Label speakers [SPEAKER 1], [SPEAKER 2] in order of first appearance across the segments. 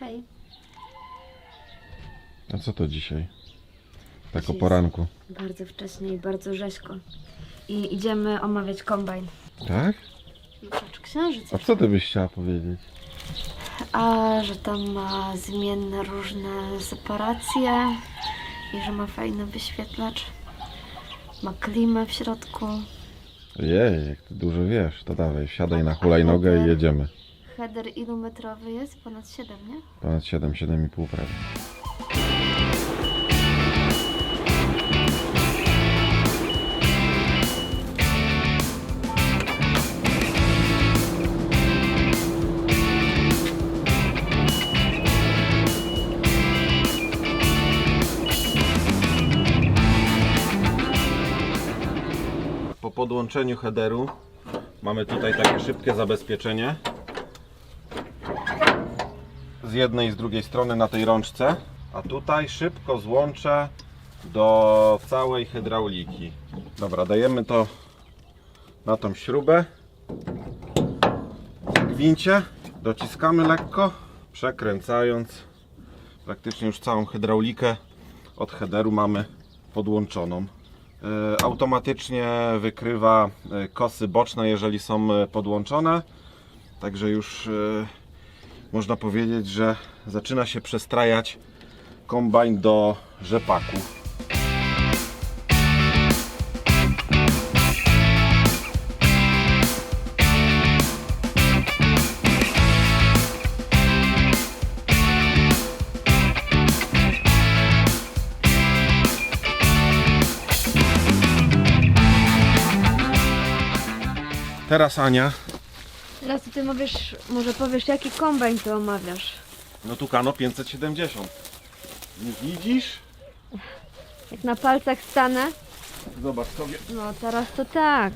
[SPEAKER 1] Hej.
[SPEAKER 2] A co to dzisiaj? Tak o
[SPEAKER 1] Dzisiaj
[SPEAKER 2] poranku.
[SPEAKER 1] Bardzo wcześnie i bardzo rzeźko. I idziemy omawiać kombajn.
[SPEAKER 2] Tak?
[SPEAKER 1] No patrz, księżyc.
[SPEAKER 2] A co ty byś chciała powiedzieć?
[SPEAKER 1] A, że tam ma zmienne różne separacje i że ma fajny wyświetlacz. Ma klimę w środku.
[SPEAKER 2] Jej, jak ty dużo wiesz, to dawaj, wsiadaj na hulajnogę i jedziemy.
[SPEAKER 1] Header ilu metrowy jest? Ponad 7, nie?
[SPEAKER 2] Ponad 7, 7,5 prawie. Po podłączeniu headeru mamy tutaj takie szybkie zabezpieczenie z jednej i z drugiej strony na tej rączce, a tutaj szybko złączę do całej hydrauliki. Dobra, dajemy to na tą śrubę. Gwincie dociskamy lekko, przekręcając. Praktycznie już całą hydraulikę od headeru mamy podłączoną. E, Automatycznie wykrywa e, kosy boczne, jeżeli są e, podłączone. Także już można powiedzieć, że zaczyna się przestrajać kombajn do rzepaków. Teraz Ania,
[SPEAKER 1] Teraz ty mówisz, może powiesz jaki kombajn ty omawiasz?
[SPEAKER 2] no tu Kano 570. Nie widzisz?
[SPEAKER 1] Jak na palcach stanę?
[SPEAKER 2] Zobacz sobie.
[SPEAKER 1] No teraz to tak.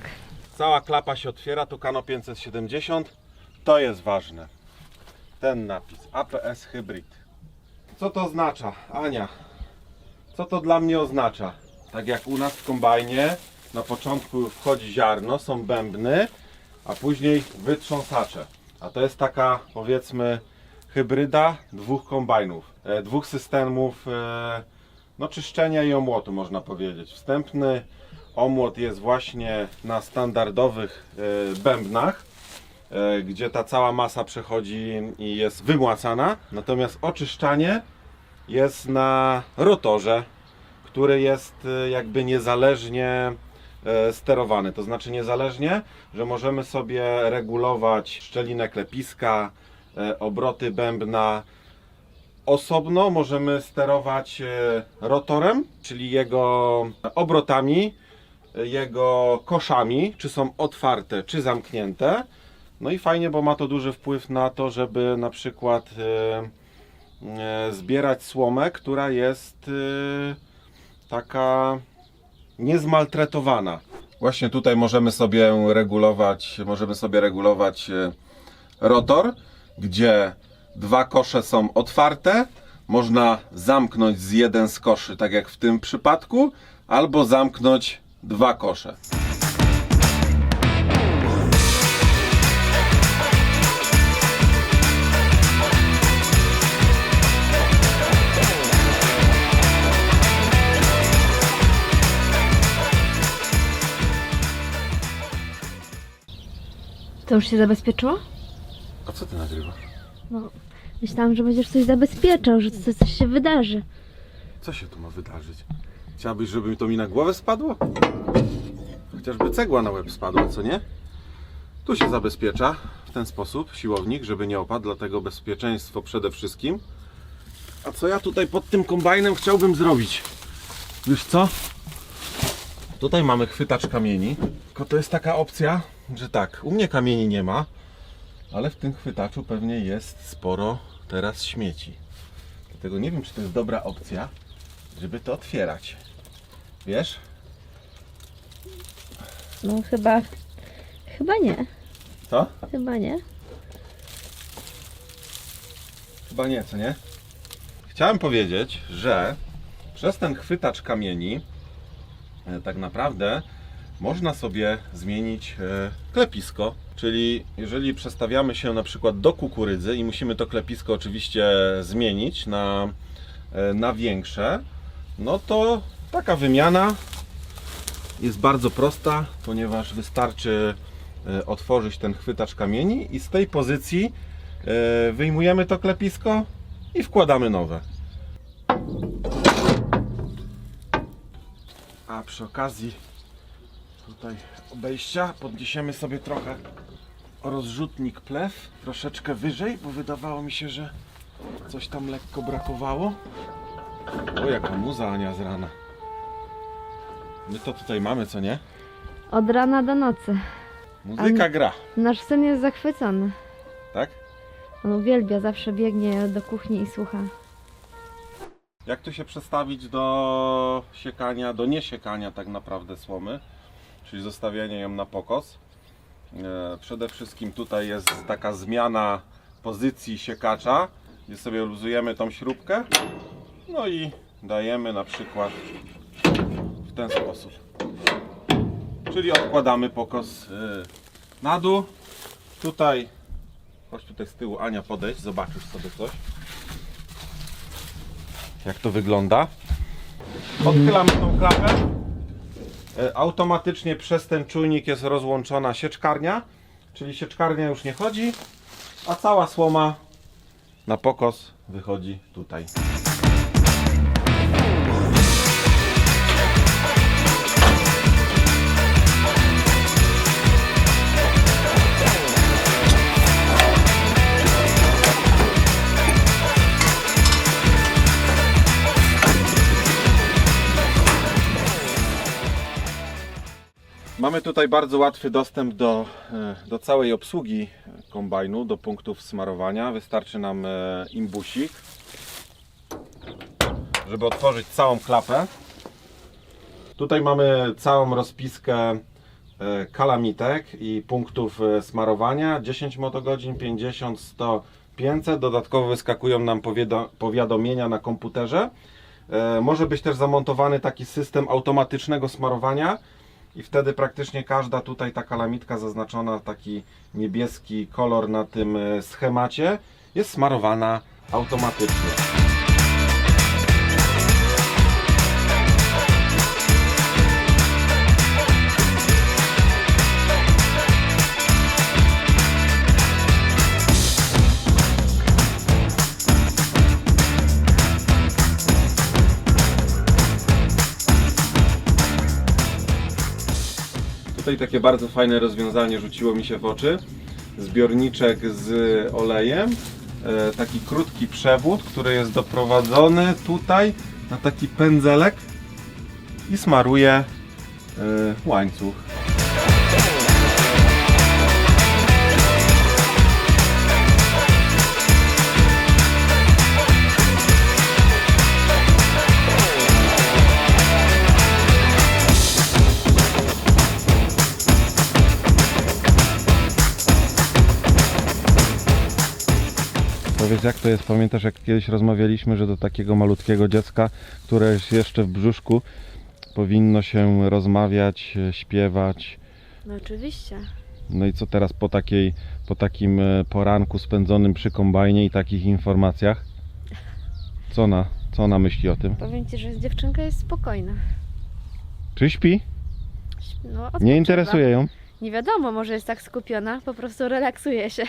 [SPEAKER 2] Cała klapa się otwiera, to Kano 570. To jest ważne. Ten napis APS Hybrid. Co to oznacza, Ania? Co to dla mnie oznacza? Tak jak u nas w kombajnie, na początku wchodzi ziarno, są bębny, a później wytrząsacze. A to jest taka, powiedzmy, hybryda dwóch kombajnów, e, dwóch systemów e, no, czyszczenia i omłotu, można powiedzieć. Wstępny omłot jest właśnie na standardowych e, bębnach, e, gdzie ta cała masa przechodzi i jest wymłacana, natomiast oczyszczanie jest na rotorze, który jest e, jakby niezależnie sterowany. To znaczy niezależnie, że możemy sobie regulować szczelinę klepiska, e, obroty bębna. Osobno możemy sterować e, rotorem, czyli jego obrotami, e, jego koszami, czy są otwarte, czy zamknięte. No i fajnie, bo ma to duży wpływ na to, żeby na przykład e, e, zbierać słomę, która jest e, taka niezmaltretowana. Właśnie tutaj możemy sobie regulować, możemy sobie regulować e, rotor, gdzie dwa kosze są otwarte. Można zamknąć z jeden z koszy, tak jak w tym przypadku, albo zamknąć dwa kosze.
[SPEAKER 1] To już się zabezpieczyło?
[SPEAKER 2] A co ty nagrywasz?
[SPEAKER 1] No, myślałam, że będziesz coś zabezpieczał, że coś, coś się wydarzy.
[SPEAKER 2] Co się tu ma wydarzyć? Chciałabyś, żeby mi to mi na głowę spadło? Chociażby cegła na łeb spadła, co nie? Tu się zabezpiecza w ten sposób siłownik, żeby nie opadł, dlatego bezpieczeństwo przede wszystkim. A co ja tutaj pod tym kombajnem chciałbym zrobić? Wiesz co? Tutaj mamy chwytacz kamieni. Tylko to jest taka opcja, że tak, u mnie kamieni nie ma, ale w tym chwytaczu pewnie jest sporo teraz śmieci. Dlatego nie wiem, czy to jest dobra opcja, żeby to otwierać. Wiesz?
[SPEAKER 1] No chyba, chyba nie,
[SPEAKER 2] Co?
[SPEAKER 1] chyba nie.
[SPEAKER 2] Chyba nie, co nie? Chciałem powiedzieć, że przez ten chwytacz kamieni e, tak naprawdę można sobie zmienić e, klepisko, Czyli jeżeli przestawiamy się na przykład do kukurydzy i musimy to klepisko oczywiście zmienić na, e, na większe, no to taka wymiana jest bardzo prosta, ponieważ wystarczy e, otworzyć ten chwytacz kamieni i z tej pozycji wyjmujemy to klepisko i wkładamy nowe. A przy okazji tutaj obejścia podniesiemy sobie trochę rozrzutnik plew troszeczkę wyżej, bo wydawało mi się, że coś tam lekko brakowało. O, jaka muza Ania z rana. My to tutaj mamy, co nie?
[SPEAKER 1] Od rana do nocy.
[SPEAKER 2] Muzyka gra,
[SPEAKER 1] Nasz syn jest zachwycony.
[SPEAKER 2] tak?
[SPEAKER 1] On uwielbia, zawsze biegnie do kuchni i słucha.
[SPEAKER 2] Jak tu się przestawić do siekania, do niesiekania tak naprawdę słomy, czyli zostawiania ją na pokos. E, Przede wszystkim tutaj jest taka zmiana pozycji siekacza, gdzie sobie luzujemy tą śrubkę, no i dajemy na przykład w ten sposób. Czyli odkładamy pokos e, na dół. Tutaj, chodź tutaj z tyłu Ania podejść, zobaczysz sobie coś jak to wygląda. Odchylamy tą klapę. E, Automatycznie przez ten czujnik jest rozłączona sieczkarnia, czyli sieczkarnia już nie chodzi, a cała słoma na pokos wychodzi tutaj. Mamy tutaj bardzo łatwy dostęp do, e, do całej obsługi kombajnu, do punktów smarowania. Wystarczy nam e, imbusik, żeby otworzyć całą klapę. Tutaj mamy całą rozpiskę e, kalamitek i punktów e, smarowania. 10 motogodzin, 50, 100, 500. Dodatkowo wyskakują nam powiado- powiadomienia na komputerze. E, Może być też zamontowany taki system automatycznego smarowania i wtedy praktycznie każda tutaj ta kalamitka zaznaczona, taki niebieski kolor na tym e, schemacie jest smarowana automatycznie. Takie bardzo fajne rozwiązanie rzuciło mi się w oczy. Zbiorniczek z olejem. E, taki krótki przewód, który jest doprowadzony tutaj na taki pędzelek i smaruje e, łańcuch. Powiedz jak to jest, pamiętasz jak kiedyś rozmawialiśmy, że do takiego malutkiego dziecka, które jest jeszcze w brzuszku, powinno się rozmawiać, śpiewać.
[SPEAKER 1] No oczywiście.
[SPEAKER 2] No i co teraz po, takiej, po takim e, poranku spędzonym przy kombajnie i takich informacjach? Co ona, co ona myśli o tym?
[SPEAKER 1] Powiem Ci, że dziewczynka jest spokojna.
[SPEAKER 2] Czy śpi?
[SPEAKER 1] No, odpoczywa.
[SPEAKER 2] Nie interesuje ją?
[SPEAKER 1] Nie wiadomo, może jest tak skupiona, po prostu relaksuje się.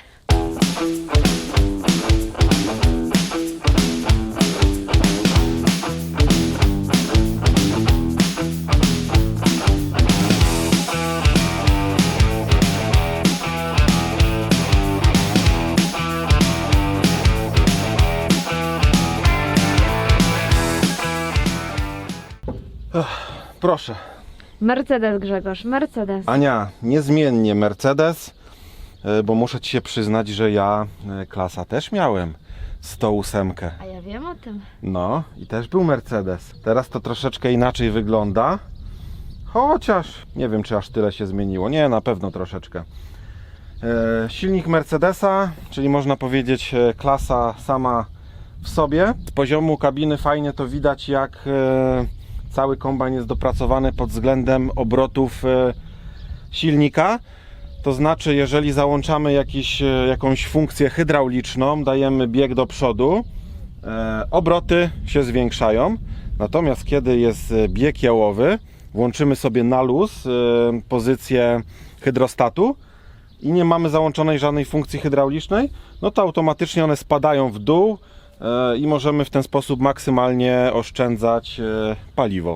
[SPEAKER 2] Proszę.
[SPEAKER 1] Mercedes Grzegorz, Mercedes.
[SPEAKER 2] Ania, niezmiennie Mercedes, e, bo muszę Ci się przyznać, że ja e, klasa też miałem 108.
[SPEAKER 1] A ja wiem o tym.
[SPEAKER 2] No i też był Mercedes. Teraz to troszeczkę inaczej wygląda. Chociaż nie wiem, czy aż tyle się zmieniło. Nie, na pewno troszeczkę. E, silnik Mercedesa, czyli można powiedzieć klasa sama w sobie. Z poziomu kabiny fajnie to widać, jak e, cały kombajn jest dopracowany pod względem obrotów e, silnika. To znaczy, jeżeli załączamy jakiś, e, jakąś funkcję hydrauliczną, dajemy bieg do przodu, e, obroty się zwiększają. Natomiast kiedy jest bieg jałowy, włączymy sobie na luz pozycję hydrostatu i nie mamy załączonej żadnej funkcji hydraulicznej, no to automatycznie one spadają w dół i możemy w ten sposób maksymalnie oszczędzać e, paliwo.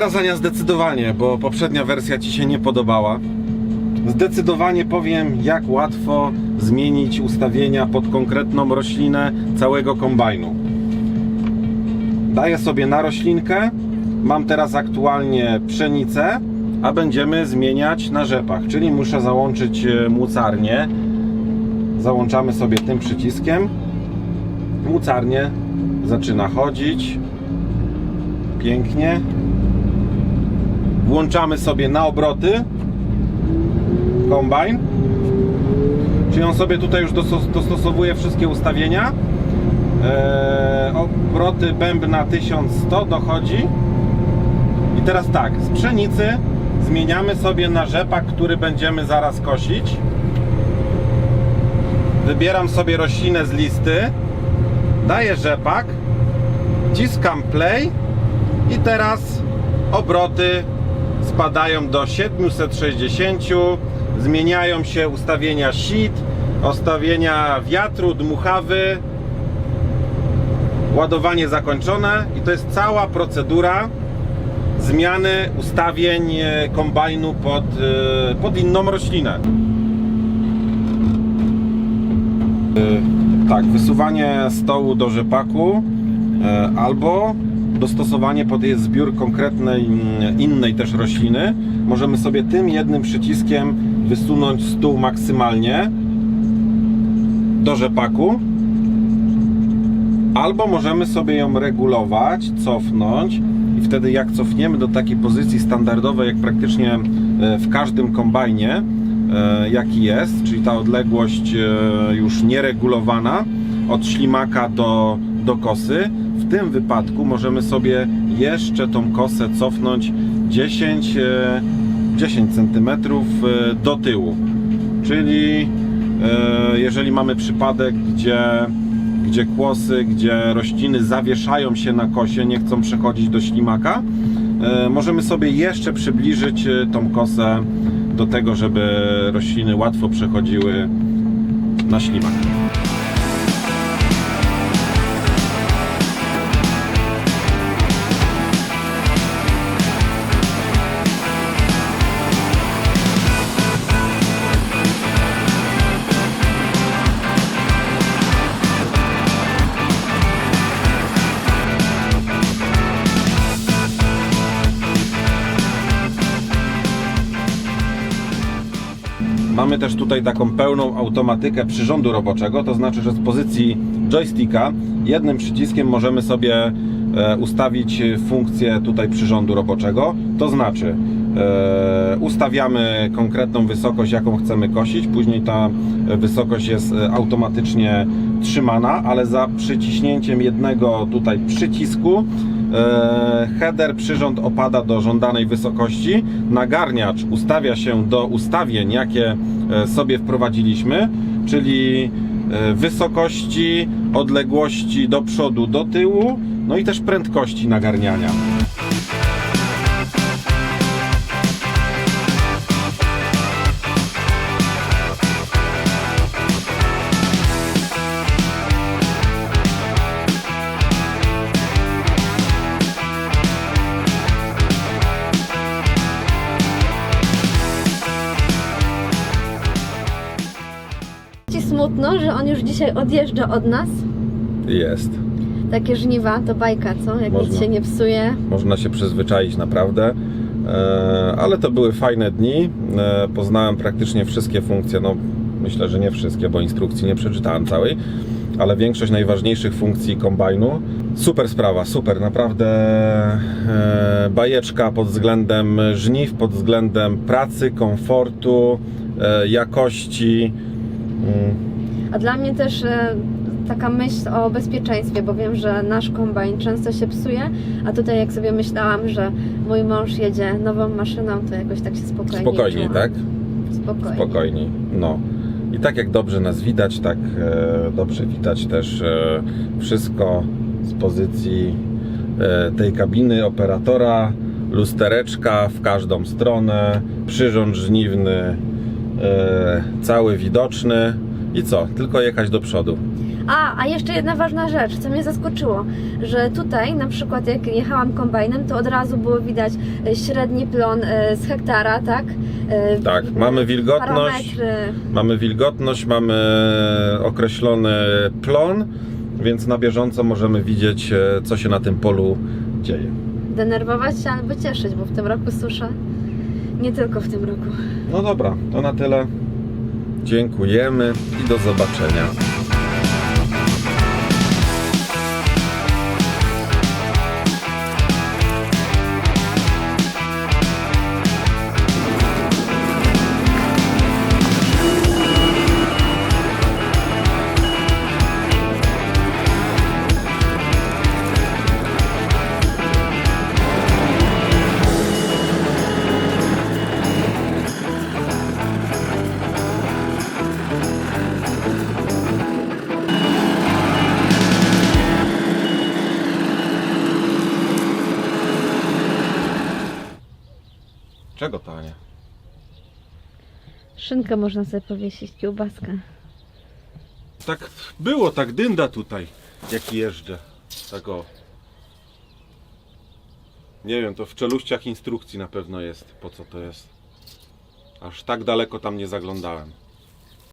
[SPEAKER 2] Teraz Ania zdecydowanie, bo poprzednia wersja Ci się nie podobała. Zdecydowanie powiem, jak łatwo zmienić ustawienia pod konkretną roślinę całego kombajnu. Daję sobie na roślinkę. Mam teraz aktualnie pszenicę, a będziemy zmieniać na rzepach, czyli muszę załączyć e, młucarnię. Załączamy sobie tym przyciskiem. Młucarnie zaczyna chodzić. Pięknie. Włączamy sobie na obroty kombajn. Czyli on sobie tutaj już dostos- dostosowuje wszystkie ustawienia. Eee, obroty bębna 1100 dochodzi. I teraz tak, z pszenicy zmieniamy sobie na rzepak, który będziemy zaraz kosić. Wybieram sobie roślinę z listy. Daję rzepak. Wciskam play. I teraz obroty spadają do 760, zmieniają się ustawienia sit, ustawienia wiatru, dmuchawy, ładowanie zakończone i to jest cała procedura zmiany ustawień e, kombajnu pod, e, pod inną roślinę. E, Tak, wysuwanie stołu do rzepaku albo dostosowanie pod jej zbiór konkretnej mm, innej też rośliny. Możemy sobie tym jednym przyciskiem wysunąć stół maksymalnie do rzepaku albo możemy sobie ją regulować, cofnąć i wtedy jak cofniemy do takiej pozycji standardowej, jak praktycznie e, w każdym kombajnie, e, jaki jest, czyli ta odległość e, już nieregulowana od ślimaka do, do kosy, w tym wypadku możemy sobie jeszcze tą kosę cofnąć 10, e, 10 cm do tyłu. Czyli e, jeżeli mamy przypadek, gdzie gdzie kłosy, gdzie rośliny zawieszają się na kosie, nie chcą przechodzić do ślimaka, e, możemy sobie jeszcze przybliżyć e, tą kosę do tego, żeby rośliny łatwo przechodziły na ślimak. Też tutaj taką pełną automatykę przyrządu roboczego, to znaczy, że z pozycji joysticka jednym przyciskiem możemy sobie e, ustawić funkcję tutaj przyrządu roboczego. To znaczy e, ustawiamy konkretną wysokość, jaką chcemy kosić, później ta wysokość jest e, automatycznie trzymana, ale za przyciśnięciem jednego tutaj przycisku e, header przyrząd opada do żądanej wysokości, nagarniacz ustawia się do ustawień, jakie e, sobie wprowadziliśmy, czyli e, wysokości, odległości do przodu, do tyłu, no i też prędkości nagarniania.
[SPEAKER 1] Że on już dzisiaj odjeżdża od nas.
[SPEAKER 2] Jest.
[SPEAKER 1] Takie żniwa to bajka, co? Jak nic
[SPEAKER 2] Można.
[SPEAKER 1] się nie psuje.
[SPEAKER 2] Można się przyzwyczaić naprawdę. E, ale to były fajne dni. E, poznałem praktycznie wszystkie funkcje. No, myślę, że nie wszystkie, bo instrukcji nie przeczytałem całej, ale większość najważniejszych funkcji kombajnu. Super sprawa, super, naprawdę e, bajeczka pod względem żniw, pod względem pracy, komfortu, e, jakości. Mm,
[SPEAKER 1] A dla mnie też e, taka myśl o bezpieczeństwie, bo wiem, że nasz kombajn często się psuje, a tutaj jak sobie myślałam, że mój mąż jedzie nową maszyną, to jakoś tak się spokojnie
[SPEAKER 2] Spokojniej,
[SPEAKER 1] czułam.
[SPEAKER 2] tak?
[SPEAKER 1] Spokojnie.
[SPEAKER 2] spokojniej. No. I tak jak dobrze nas widać, tak e, dobrze widać też e, wszystko z pozycji e, tej kabiny operatora, lustereczka w każdą stronę, przyrząd żniwny e, cały widoczny i co? Tylko jechać do przodu.
[SPEAKER 1] A, a jeszcze jedna ważna rzecz, co mnie zaskoczyło, że tutaj na przykład jak jechałam kombajnem, to od razu było widać e, średni plon e, z hektara, tak? E,
[SPEAKER 2] Tak, mamy wilgotność.
[SPEAKER 1] Parametry.
[SPEAKER 2] Mamy wilgotność, mamy określony plon, więc na bieżąco możemy widzieć, co się na tym polu dzieje.
[SPEAKER 1] Denerwować się albo cieszyć, bo w tym roku susza. Nie tylko w tym roku.
[SPEAKER 2] No dobra, to na tyle. Dziękujemy i do zobaczenia.
[SPEAKER 1] Szynkę można sobie powiesić, kiełbaskę.
[SPEAKER 2] Tak było, tak dynda tutaj, jak jeżdżę. Tak o. Nie wiem, to w czeluściach instrukcji na pewno jest, po co to jest. Aż tak daleko tam nie zaglądałem.